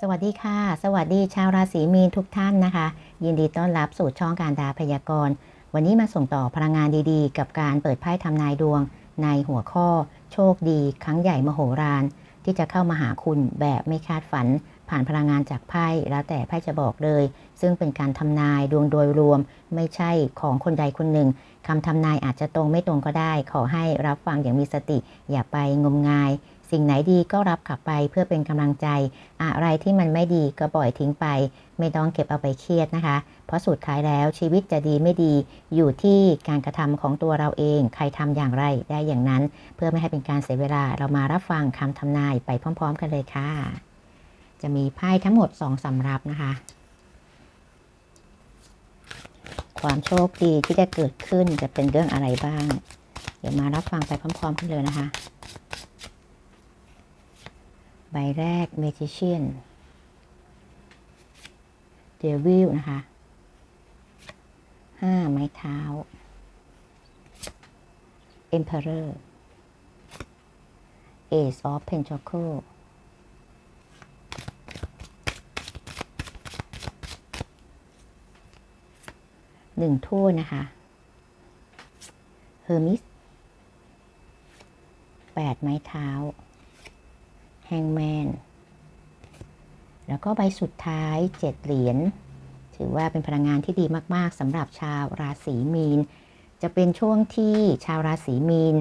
สวัสดีค่ะ สวัสดีชาวราศีมีนทุกท่านนะคะ ยินดีต้อนรับสู่ช่องการดาพยากรณ์ วันนี้มาส่งต่อพลังงานดีๆ กับการเปิดไพ่ทำนายดวง ในหัวข้อ โชคดี ครั้งใหญ่มโหฬารที่จะเข้ามาหาคุณแบบไม่คาดฝัน ผ่านพลังงานจากไพ่แล้วแต่ไพ่จะบอกเลย ซึ่งเป็นการทำนายดวงโดยรวม ไม่ใช่ของคนใดคนหนึ่งคำทำนายอาจจะตรงไม่ตรงก็ได้ ขอให้รับฟังอย่างมีสติ อย่าไปงมงาย สิ่งไหนดีก็รับกลับไปเพื่อเป็นกำลังใจ อะไรที่มันไม่ดีก็ปล่อยทิ้งไป ไม่ต้องเก็บเอาไปเครียดนะคะ เพราะสุดท้ายแล้วชีวิตจะดีไม่ดีอยู่ที่การกระทำของตัวเราเอง ใครทำอย่างไรได้อย่างนั้น เพื่อไม่ให้เป็นการเสียเวลาเรามารับฟังคำทำนายไปพร้อม ๆ กันเลยค่ะ จะมีไพ่ทั้งหมดสองสำรับนะคะ ความโชคดีที่จะเกิดขึ้นจะเป็นเรื่องอะไรบ้าง เดี๋ยวมารับฟังไปพร้อม ๆ กันเลยนะคะ บแรก Magician Devil นะคะห้าไม้เท้า Emperor Ace of Pentacles หนึ่งถ้วยนะคะ Hermes แปดไม้เท้า แฮงแมนแล้วก็ใบสุดท้ายเจ็ดเหรียญถือว่าเป็นพลังงานที่ดีมากๆสำหรับชาวราศีมีน จะเป็นช่วงที่ชาวราศีมีน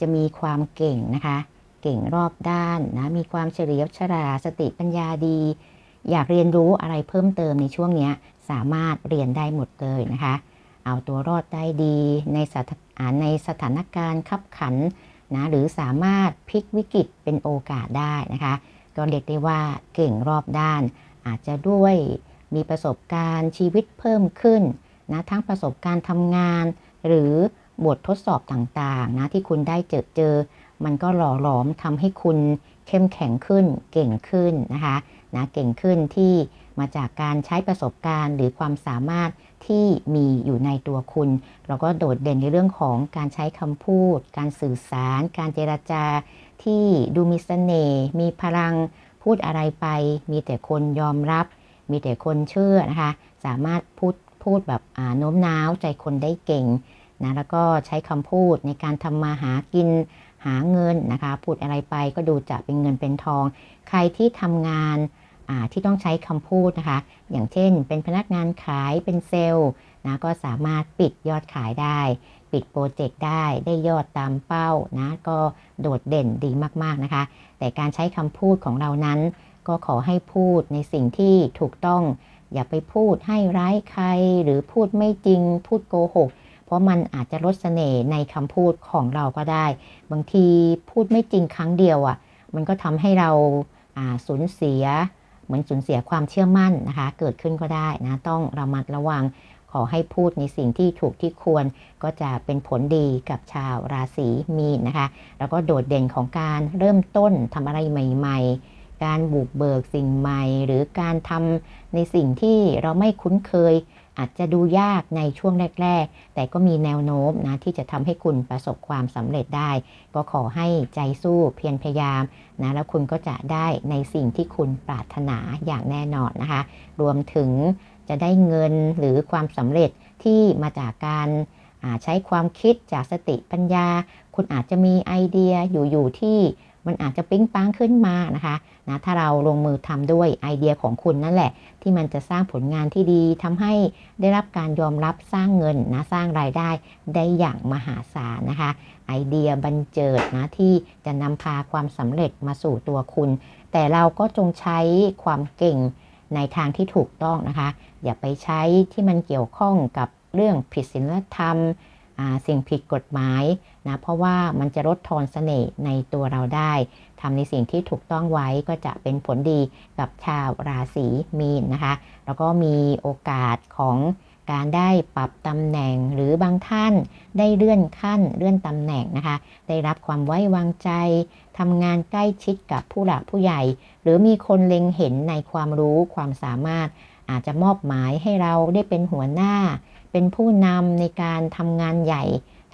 จะมีความเก่งนะคะ เก่งรอบด้านนะมีความเฉลียวฉลาดสติปัญญาดี อยากเรียนรู้อะไรเพิ่มเติมในช่วงนี้สามารถเรียนได้หมดเลยนะคะ เอาตัวรอดได้ดีในสถานในสถานการณ์ขับขัน นะหรือสามารถพลิกวิกฤตเป็นโอกาสได้นะคะ ก็เรียกได้ว่าเก่งรอบด้าน อาจจะด้วยมีประสบการณ์ชีวิตเพิ่มขึ้นนะทั้งประสบการณ์ทำงาน หรือบททดสอบต่างๆนะที่คุณได้เจอเจอ มันก็หล่อหลอมทำให้คุณเข้มแข็งขึ้นเก่งขึ้นนะคะนะเก่งขึ้นที่มาจากการใช้ประสบการณ์หรือความสามารถ ที่มีอยู่ในตัวคุณ เราก็โดดเด่นในเรื่องของการใช้คำพูด การสื่อสาร การเจรจา ที่ดูมีเสน่ห์มีพลังพูดอะไรไป มีแต่คนยอมรับ มีแต่คนเชื่อนะคะ สามารถพูดพูดแบบโน้มน้าวใจคนได้เก่งนะแล้วก็ใช้คำพูดในการทำมาหากินหาเงินนะคะ พูดอะไรไปก็ดูจะเป็นเงินเป็นทอง ใครที่ทำงาน ที่ต้องใช้คำพูดนะคะ อย่างเช่น เป็นพนักงานขายเป็นเซลล์นะก็สามารถปิดยอดขายได้ ปิดโปรเจกต์ได้ได้ยอดตามเป้านะก็โดดเด่นดีมากๆนะคะ แต่การใช้คำพูดของเรานั้น ก็ขอให้พูดในสิ่งที่ถูกต้อง อย่าไปพูดให้ร้ายใครหรือพูดไม่จริง พูดโกหกเพราะมันอาจจะลดเสน่ห์ในคำพูดของเราก็ได้ บางทีพูดไม่จริงครั้งเดียวอะ่ะ มันก็ทำให้เราสูญเสีย มือนสูญเสียความเชื่อมั่นนะคะ เกิดขึ้นก็ได้นะต้องระมัดระวังขอให้พูดในสิ่งที่ถูกที่ควรก็จะเป็นผลดีกับชาวราศีมีนนะคะ แล้วก็โดดเด่นของการเริ่มต้นทำอะไรใหม่ ๆ การบุกเบิกสิ่งใหม่ หรือการทำในสิ่งที่เราไม่คุ้นเคย อาจจะดูยากในช่วงแรก ๆ แต่ก็มีแนวโน้มนะที่จะทำให้คุณประสบความสำเร็จได้ ก็ขอให้ใจสู้เพียรพยายามนะแล้วคุณก็จะได้ในสิ่งที่คุณปรารถนาอย่างแน่นอนนะคะ รวมถึงจะได้เงินหรือความสำเร็จที่มาจากการใช้ความคิดจากสติปัญญา คุณอาจจะมีไอเดียอยู่ๆที่ มันอาจจะปิ๊งปังขึ้นมานะคะนะถ้าเราลงมือทำด้วยไอเดียของคุณนั่นแหละ ที่มันจะสร้างผลงานที่ดีทำให้ได้รับการยอมรับสร้างเงินนะสร้างรายได้ได้อย่างมหาศาลนะคะ ไอเดียบันเจิดนะที่จะนำพาความสำเร็จมาสู่ตัวคุณ แต่เราก็จงใช้ความเก่งในทางที่ถูกต้องนะคะ อย่าไปใช้ที่มันเกี่ยวข้องกับเรื่องผิดศีลธรรม สิ่งผิดกฎหมายนะเพราะว่ามันจะลดทอนเสน่ห์ในตัวเราได้ทำในสิ่งที่ถูกต้องไว้ก็จะเป็นผลดีกับชาวราศีมีนนะคะ แล้วก็มีโอกาสของการได้ปรับตำแหน่งหรือบางท่านได้เลื่อนขั้นเลื่อนตำแหน่งนะคะ ได้รับความไว้วางใจทำงานใกล้ชิดกับผู้หลักผู้ใหญ่ หรือมีคนเล็งเห็นในความรู้ความสามารถอาจจะมอบหมายให้เราได้เป็นหัวหน้า เป็นผู้นำในการทำงานใหญ่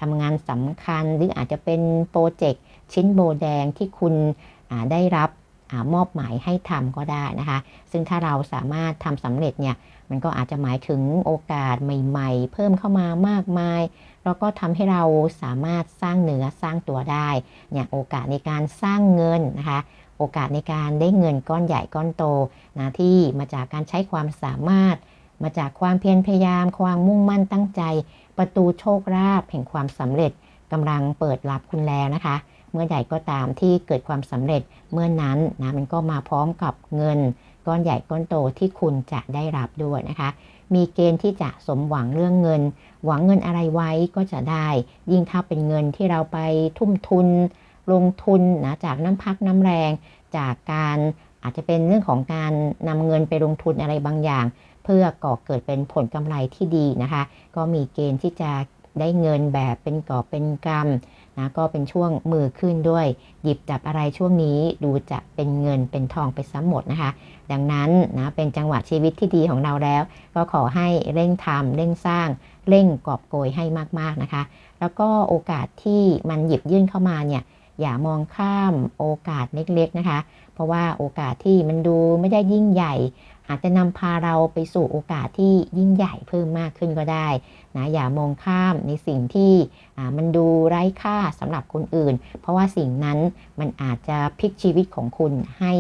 ทำงานสำคัญหรืออาจจะเป็นโปรเจกต์ชิ้นโบแดงที่คุณได้รับอมอบหมายให้ทำก็ได้นะคะ ซึ่งถ้าเราสามารถทำสำเร็จเนี่ยมันก็อาจจะหมายถึงโอกาสใหม่ ๆ เพิ่มเข้ามามากมาย แล้วก็ทำให้เราสามารถสร้างเนื้อสร้างตัวได้เนี่ยโอกาสในการสร้างเงินนะคะ โอกาสในการได้เงินก้อนใหญ่ก้อนโตนะที่มาจากการใช้ความสามารถ มาจากความเพียรพยายาม ความมุ่งมั่นตั้งใจ ประตูโชคลาภแห่งความสำเร็จกำลังเปิดรับคุณแล้วนะคะ เมื่อใดก็ตามที่เกิดความสำเร็จเมื่อนั้นนะมันก็มาพร้อมกับเงิน ก้อนใหญ่ก้อนโตที่คุณจะได้รับด้วยนะคะ มีเกณฑ์ที่จะสมหวังเรื่องเงิน หวังเงินอะไรไว้ก็จะได้ ยิ่งถ้าเป็นเงินที่เราไปทุ่มทุน ลงทุนนะจากน้ำพักน้ำแรง จากการอาจจะเป็นเรื่องของการนำเงินไปลงทุนอะไรบางอย่าง พื่อก่อเกิดเป็นผลกำไรที่ดีนะคะ ก็มีเกณฑ์ที่จะได้เงินแบบเป็นกอบเป็นกำนะก็เป็นช่วงมือขึ้นด้วย หยิบจับอะไรช่วงนี้ดูจะเป็นเงินเป็นทองไปซ้ำหมดนะคะ ดังนั้นนะเป็นจังหวะชีวิตที่ดีของเราแล้ว ก็ขอให้เร่งทำเร่งสร้าง เร่งกอบโกยให้มากๆนะคะ แล้วก็โอกาสที่มันหยิบยื่นเข้ามาเนี่ยอย่ามองข้ามโอกาสเล็กๆนะคะ เพราะว่าโอกาสที่มันดูไม่ได้ยิ่งใหญ่ อาจจะนำพาเราไปสู่โอกาสที่ยิ่งใหญ่เพิ่มมากขึ้นก็ได้นะอย่ามองข้ามในสิ่งที่มันดูไร้ค่าสำหรับคนอื่น เพราะว่าสิ่งนั้นมันอาจจะพลิกชีวิตของคุณให้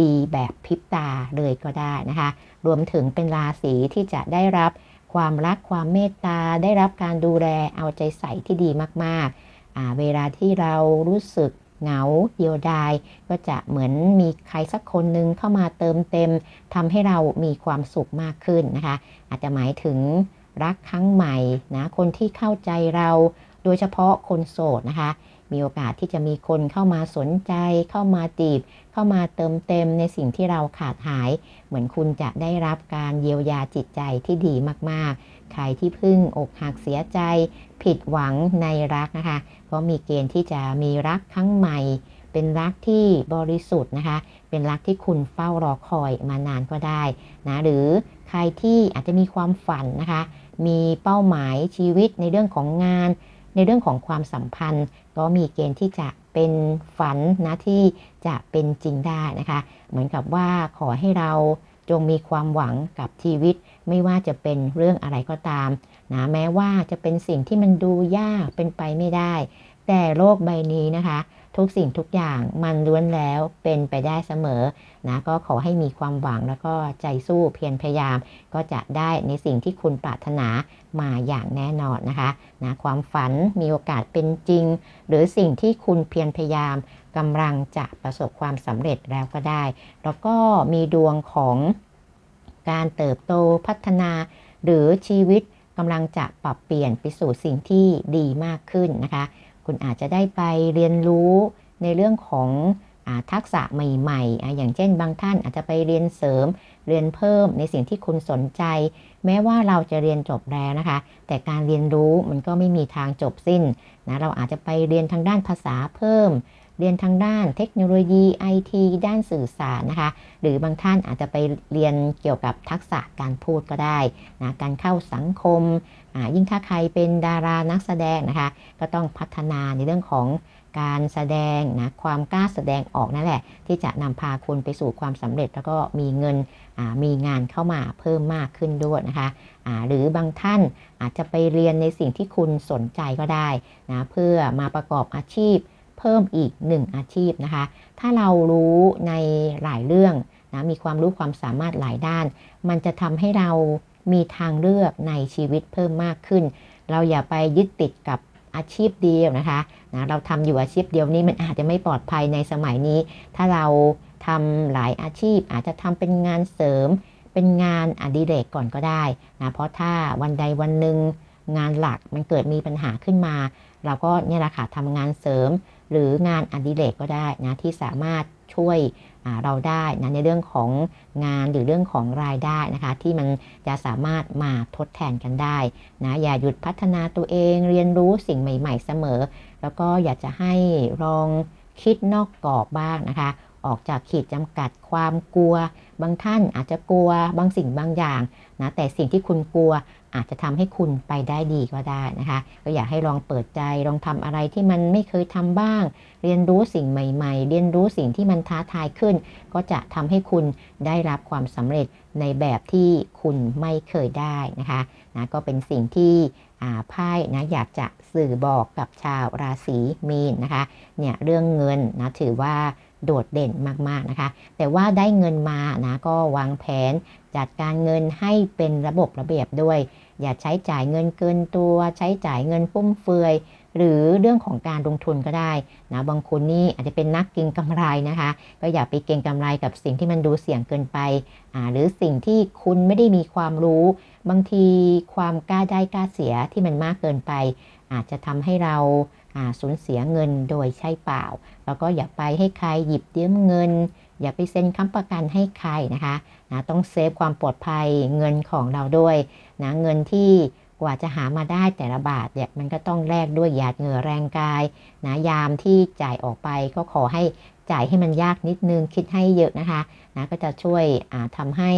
ดีแบบพริบตาเลยก็ได้นะคะ รวมถึงเป็นราศีที่จะได้รับความรักความเมตตาได้รับการดูแลเอาใจใส่ที่ดีมากๆเวลาที่เรารู้สึก เหงาเดียวดาย ก็จะเหมือนมีใครสักคนหนึ่งเข้ามาเติมเต็มทำให้เรามีความสุขมากขึ้นนะคะ อาจจะหมายถึงรักครั้งใหม่นะคนที่เข้าใจเราโดยเฉพาะคนโสดนะคะ มีโอกาสที่จะมีคนเข้ามาสนใจ เข้ามาตีบ เข้ามาเติมเต็มในสิ่งที่เราขาดหาย เหมือนคุณจะได้รับการเยียวยาจิตใจที่ดีมากๆ ใครที่พึ่งอกหักเสียใจผิดหวังในรักนะคะก็มีเกณฑ์ที่จะมีรักครั้งใหม่ เป็นรักที่บริสุทธิ์นะคะ เป็นรักที่คุณเฝ้ารอคอยมานานก็ได้นะหรือใครที่อาจจะมีความฝันนะคะ มีเป้าหมายชีวิตในเรื่องของงาน ในเรื่องของความสัมพันธ์ ก็มีเกณฑ์ที่จะเป็นฝันนะที่จะเป็นจริงได้นะคะ เหมือนกับว่าขอให้เรา จงมีความหวังกับชีวิต ไม่ว่าจะเป็นเรื่องอะไรก็ตามนะแม้ว่าจะเป็นสิ่งที่มันดูยากเป็นไปไม่ได้ แต่โลกใบนี้นะคะ ทุกสิ่งทุกอย่างมันล้วนแล้วเป็นไปได้เสมอนะก็ขอให้มีความหวังแล้วก็ใจสู้เพียรพยายาม ก็จะได้ในสิ่งที่คุณปรารถนามาอย่างแน่นอนนะคะนะความฝันมีโอกาสเป็นจริง หรือสิ่งที่คุณเพียรพยายามกำลังจะประสบความสำเร็จแล้วก็ได้ แล้วก็มีดวงของการเติบโตพัฒนา หรือชีวิตกำลังจะปรับเปลี่ยนไปสู่สิ่งที่ดีมากขึ้นนะคะ คุณอาจจะได้ไปเรียนรู้ในเรื่องของทักษะใหม่ๆ อย่างเช่นบางท่านอาจจะไปเรียนเสริม เรียนเพิ่มในสิ่งที่คุณสนใจ แม้ว่าเราจะเรียนจบแล้วนะคะ แต่การเรียนรู้มันก็ไม่มีทางจบสิ้นนะ เราอาจจะไปเรียนทางด้านภาษาเพิ่ม เรียนทางด้านเทคโนโลยีไอทีด้านสื่อสารนะคะ หรือบางท่านอาจจะไปเรียนเกี่ยวกับทักษะการพูดก็ได้นะ การเข้าสังคม ยิ่งถ้าใครเป็นดารานักแสดงนะคะ ก็ต้องพัฒนาในเรื่องของการแสดงนะความกล้าแสดงออกนั่นแหละ ที่จะนำพาคุณไปสู่ความสำเร็จแล้วก็มีเงินมีงานเข้ามาเพิ่มมากขึ้นด้วยนะคะหรือบางท่านอาจจะไปเรียนในสิ่งที่คุณสนใจก็ได้นะเพื่อมาประกอบอาชีพ เพิ่มอีกหนึ่งอาชีพนะคะ ถ้าเรารู้ในหลายเรื่องนะมีความรู้ความสามารถหลายด้าน มันจะทำให้เรา มีทางเลือกในชีวิตเพิ่มมากขึ้น เราอย่าไปยึดติดกับอาชีพเดียวนะคะนะเราทำอยู่อาชีพเดียวนี้มันอาจจะไม่ปลอดภัยในสมัยนี้ ถ้าเราทำหลายอาชีพ อาจจะทำเป็นงานเสริม เป็นงานอดิเรกก่อนก็ได้นะเพราะถ้าวันใดวันหนึ่งงานหลักมันเกิดมีปัญหาขึ้นมา เราก็เนี่ยแหละค่ะทำงานเสริม หรืองานอดิเรกก็ได้นะที่สามารถช่วย เราได้นะในเรื่องของงานหรือเรื่องของรายได้นะคะที่มันจะสามารถมาทดแทนกันได้นะอย่าหยุดพัฒนาตัวเองเรียนรู้สิ่งใหม่ ๆ เสมอ แล้วก็อยากจะให้ลองคิดนอกกรอบบ้างนะคะ ออกจากขีดจำกัดความกลัว บางท่านอาจจะกลัวบางสิ่งบางอย่างนะแต่สิ่งที่คุณกลัวอาจจะทำให้คุณไปได้ดีก็ได้นะคะ ก็อยากให้ลองเปิดใจลองทำอะไรที่มันไม่เคยทำบ้าง เรียนรู้สิ่งใหม่ๆ เรียนรู้สิ่งที่มันท้าทายขึ้น ก็จะทำให้คุณได้รับความสำเร็จในแบบที่คุณไม่เคยได้นะคะนะก็เป็นสิ่งที่ไพ่นะอยากจะสื่อบอกกับชาวราศีมีนนะคะเนี่ยเรื่องเงินนะถือว่าโดดเด่นมากๆนะคะ แต่ว่าได้เงินมานะก็วางแผนจัดการเงินให้เป็นระบบระเบียบด้วย อย่าใช้จ่ายเงินเกินตัว ใช้จ่ายเงินฟุ่มเฟือย หรือเรื่องของการลงทุนก็ได้นะบางคนนี่อาจจะเป็นนักเก็งกำไรนะคะ ก็อย่าไปเก็งกำไรกับสิ่งที่มันดูเสี่ยงเกินไปหรือสิ่งที่คุณไม่ได้มีความรู้ บางทีความกล้าได้กล้าเสียที่มันมากเกินไป อาจจะทำให้เราสูญเสียเงินโดยใช่เปล่า แล้วก็อย่าไปให้ใครหยิบยืมเงิน อย่าไปเซ็นค้ำประกันให้ใครนะคะนะต้องเซฟความปลอดภัยเงินของเราด้วยนะเงินที่ กว่าจะหามาได้แต่ละบาทเนี่ยมันก็ต้องแลกด้วยหยาดเหงื่อแรงกายนะยามที่จ่ายออกไปก็ขอให้จ่ายให้มันยากนิดนึงคิดให้เยอะนะคะนะก็จะช่วยทำให้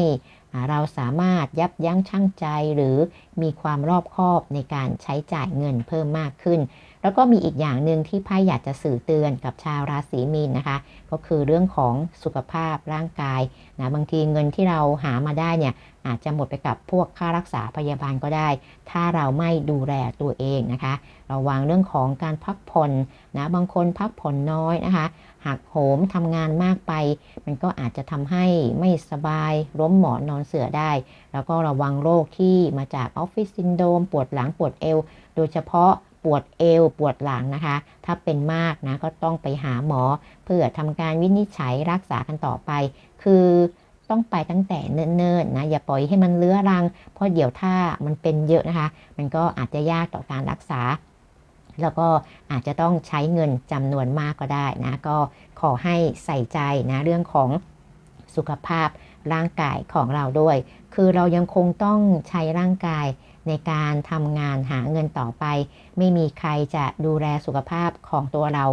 เราสามารถยับยั้งชั่งใจหรือมีความรอบคอบในการใช้จ่ายเงินเพิ่มมากขึ้น แล้วก็มีอีกอย่างหนึ่งที่ไพ่อยากจะสื่อเตือนกับชาวราศีมีนนะคะ ก็คือเรื่องของสุขภาพร่างกายนะบางทีเงินที่เราหามาได้เนี่ย อาจจะหมดไปกับพวกค่ารักษาพยาบาลก็ได้ ถ้าเราไม่ดูแลตัวเองนะคะ ระวังเรื่องของการพักผ่อนนะบางคนพักผ่อนน้อยนะคะหักโหมทำงานมากไป มันก็อาจจะทำให้ไม่สบายล้มหมอนนอนเสือได้ แล้วก็ระวังโรคที่มาจากออฟฟิศซินโดมปวดหลังปวดเอว โดยเฉพาะปวดเอวปวดหลังนะคะ ถ้าเป็นมากนะก็ต้องไปหาหมอ เพื่อทำการวินิจฉัยรักษากันต่อไป คือ ต้องไปตั้งแต่เนิ่นๆนะอย่าปล่อยให้มันเลื้อรัง เพราะเดี๋ยวถ้ามันเป็นเยอะนะคะ มันก็อาจจะยากต่อการรักษา แล้วก็อาจจะต้องใช้เงินจำนวนมากก็ได้นะ ก็ขอให้ใส่ใจนะเรื่องของสุขภาพร่างกายของเราด้วย คือเรายังคงต้องใช้ร่างกายในการทำงานหาเงินต่อไป ไม่มีใครจะดูแลสุขภาพของตัวเรา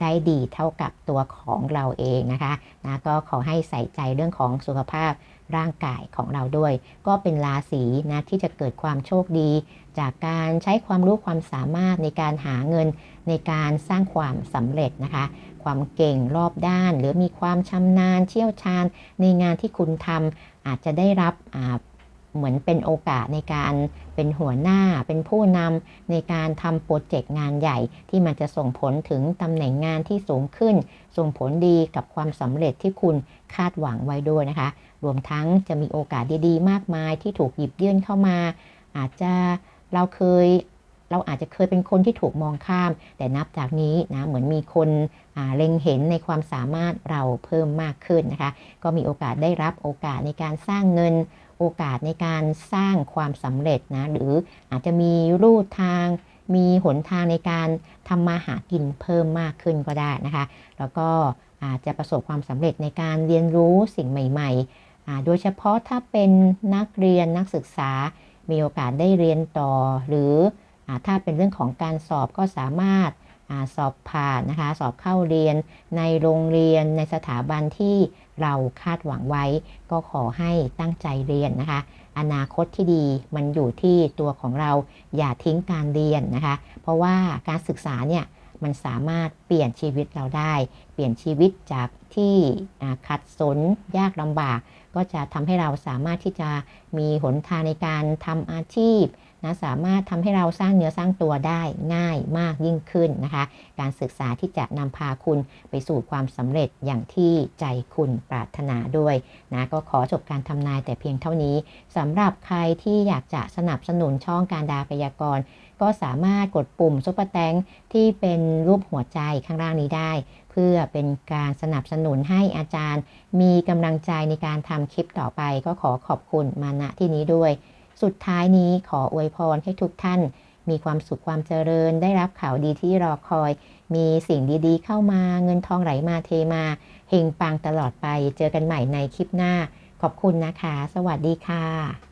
ได้ดีเท่ากับตัวของเราเองนะคะนะก็ขอให้ใส่ใจเรื่องของสุขภาพร่างกายของเราด้วย ก็เป็นราศีนะที่จะเกิดความโชคดี จากการใช้ความรู้ความสามารถในการหาเงินในการสร้างความสำเร็จนะคะ ความเก่งรอบด้าน หรือมีความชำนาญเชี่ยวชาญในงานที่คุณทำอาจจะได้รับ เหมือนเป็นโอกาสในการเป็นหัวหน้าเป็นผู้นำในการทำโปรเจกต์งานใหญ่ ที่มันจะส่งผลถึงตำแหน่งงานที่สูงขึ้น ส่งผลดีกับความสำเร็จที่คุณคาดหวังไว้ด้วยนะคะ รวมทั้งจะมีโอกาสดีๆ มากมายที่ถูกหยิบยื่นเข้ามา อาจจะเราเคยเราอาจจะเคยเป็นคนที่ถูกมองข้าม แต่นับจากนี้นะเหมือนมีคนเล็งเห็นในความสามารถเราเพิ่มมากขึ้นนะคะ ก็มีโอกาสได้รับโอกาสในการสร้างเงิน โอกาสในการสร้างความสำเร็จนะหรืออาจจะมีรูทาง มีหนทางในการทำมาหากินเพิ่มมากขึ้นก็ได้นะคะ แล้วก็อาจจะประสบความสำเร็จในการเรียนรู้สิ่งใหม่ๆ โดยเฉพาะถ้าเป็นนักเรียนนักศึกษา มีโอกาสได้เรียนต่อ หรืออถ้าเป็นเรื่องของการสอบก็สามารถอสอบผ่านนะคะ สอบเข้าเรียนในโรงเรียนในสถาบันที่ เราคาดหวังไว้ ก็ขอให้ตั้งใจเรียนนะคะ อนาคตที่ดีมันอยู่ที่ตัวของเราอย่าทิ้งการเรียนนะคะ เพราะว่าการศึกษาเนี่ย มันสามารถเปลี่ยนชีวิตเราได้ เปลี่ยนชีวิตจากที่ขัดสนยากลำบาก ก็จะทำให้เราสามารถที่จะมีหนทางในการทำอาชีพนะสามารถทำให้เราสร้างเนื้อสร้างตัวได้ง่ายมากยิ่งขึ้นนะคะ การศึกษาที่จะนำพาคุณไปสู่ความสำเร็จอย่างที่ใจคุณปรารถนาด้วยนะก็ขอจบการทำนายแต่เพียงเท่านี้สำหรับใครที่อยากจะสนับสนุนช่องการดาพยากรณ์ ก็สามารถกดปุ่มซุปเปอร์แตงที่เป็นรูปหัวใจข้างล่างนี้ได้ เพื่อเป็นการสนับสนุนให้อาจารย์ มีกำลังใจในการทำคลิปต่อไป ก็ขอขอบคุณมาณที่นี้ด้วย สุดท้ายนี้ขออวยพรให้ทุกท่าน มีความสุขความเจริญ ได้รับข่าวดีที่รอคอย มีสิ่งดีๆ เข้ามาเงินทองไหลมาเทมาเฮงปังตลอดไป เจอกันใหม่ในคลิปหน้า ขอบคุณนะคะ สวัสดีค่ะ